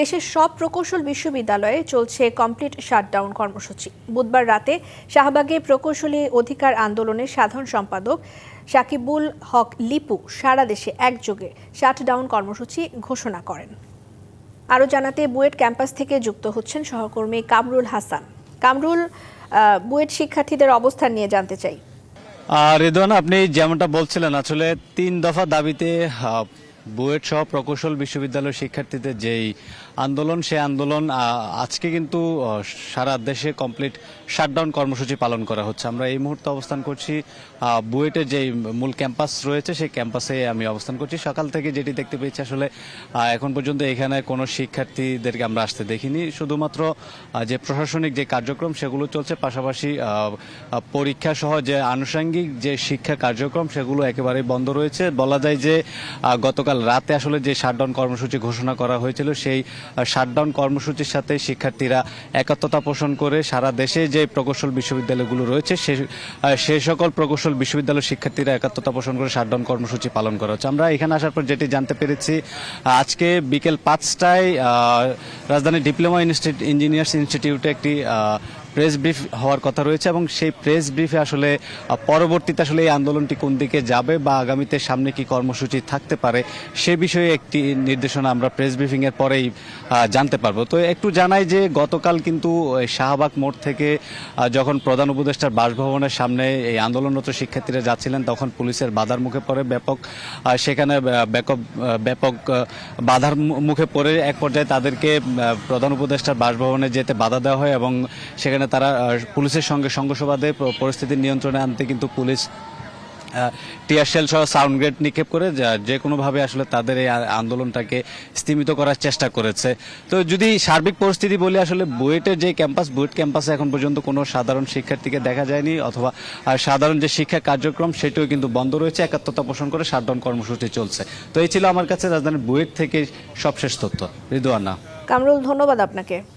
দেশের সব প্রকৌশল বিশ্ববিদ্যালয়ে চলছে কমপ্লিট শাটডাউন কর্মসূচি। বুধবার রাতে শাহবাগে প্রকৌশলী অধিকার আন্দোলনের সাধারণ সম্পাদক সাকিবুল হক লিপু সারা দেশে একযোগে শাটডাউন কর্মসূচি ঘোষণা করেন। আরও জানাতে বুয়েট ক্যাম্পাস থেকে যুক্ত হচ্ছেন সহকর্মী কামরুল হাসান। কামরুল বুয়েট শিক্ষার্থীদের অবস্থান নিয়ে জানতে চাই। আর রেদওয়ান, আপনি যেমনটা বলছিলেন, আসলে তিন দফা দাবিতে বুয়েট সহ প্রকৌশল বিশ্ববিদ্যালয়ের শিক্ষার্থীদের যেই আন্দোলন সেই আন্দোলন আজকে কিন্তু সারা দেশে কমপ্লিট শাটডাউন কর্মসূচি পালন করা হচ্ছে। আমরা এই মুহূর্তে অবস্থান করছি বুয়েটে যে মূল ক্যাম্পাস রয়েছে সেই ক্যাম্পাসে আমি অবস্থান করছি। সকাল থেকে যেটি দেখতে পেয়েছি আসলে এখন পর্যন্ত এখানে কোনো শিক্ষার্থীদেরকে আমরা আসতে দেখিনি। শুধুমাত্র যে প্রশাসনিক যে কার্যক্রম সেগুলো চলছে। পাশাপাশি পরীক্ষা সহ যে আনুষঙ্গিক যে শিক্ষা কার্যক্রম সেগুলো একেবারেই বন্ধ রয়েছে। বলা যায় যে আহ, গতকাল রাতে আসলে যে শাটডাউন কর্মসূচি ঘোষণা করা হয়েছিল সেই শাটডাউন কর্মসূচির সাথে শিক্ষার্থীরা একাত্মতা পোষণ করে সারা দেশে যে প্রকৌশল বিশ্ববিদ্যালয়গুলো রয়েছে সে সকল প্রকৌশল বিশ্ববিদ্যালয়ের শিক্ষার্থীরা একাত্মতা পোষণ করে শাটডাউন কর্মসূচি পালন করা হচ্ছে। আমরা এখানে আসার পর যেটি জানতে পেরেছি আজকে বিকেল পাঁচটায় আহ, রাজধানী ডিপ্লোমা ইনস্টিটিউট ইঞ্জিনিয়ার্স ইনস্টিটিউটে একটি প্রেস ব্রিফ হওয়ার কথা রয়েছে এবং সেই প্রেস ব্রিফে আসলে পরবর্তীতে আসলে এই আন্দোলনটি কোন দিকে যাবে বা আগামীতে সামনে কি কর্মসূচি থাকতে পারে সে বিষয়ে একটি নির্দেশনা আমরা প্রেস ব্রিফিং এর পরেই জানতে পারব। তো একটু জানাই যে গতকাল কিন্তু শাহবাগ মোড় থেকে যখন প্রধান উপদেষ্টার বাসভবনের সামনে এই আন্দোলনরত শিক্ষার্থীরা যাচ্ছিলেন, তখন পুলিশের বাধার মুখে পড়ে ব্যাপক সেখানে ব্যাপক ব্যাপক বাধার মুখে পড়ে এক পর্যায়ে তাদেরকে প্রধান উপদেষ্টার বাসভবনে যেতে বাধা দেওয়া হয় এবং সেখানে তারা পুলিশের সঙ্গে সংঘর্ষবাদে প- পরিস্থিতি নিয়ন্ত্রণে আনতে কিন্তু পুলিশ টিয়ার শেল সহ সাউন্ড গ্রেড নিক্ষেপ করে যা- কোনোভাবে আসলে তাদের এই আন্দোলনটাকে স্তীমিত করার চেষ্টা করেছে। তো যদি সার্বিক পরিস্থিতি বলি, আসলে বুয়েটের যে ক্যাম্পাস, বুয়েট ক্যাম্পাসে এখন পর্যন্ত কোনো সাধারণ শিক্ষার্থীকে দেখা যায়নি অথবা সাধারণ যে শিক্ষা কার্যক্রম, সেটিও কিন্তু বন্ধ রয়েছে। একাত্মতা পোষণ করে শাটডাউন কর্মসূচি চলছে। তো এই ছিল আমার কাছে রাজধানীর বুয়েট থেকে সবশেষ তথ্য। রিদুয়ানা কামরুল, ধন্যবাদ আপনাকে।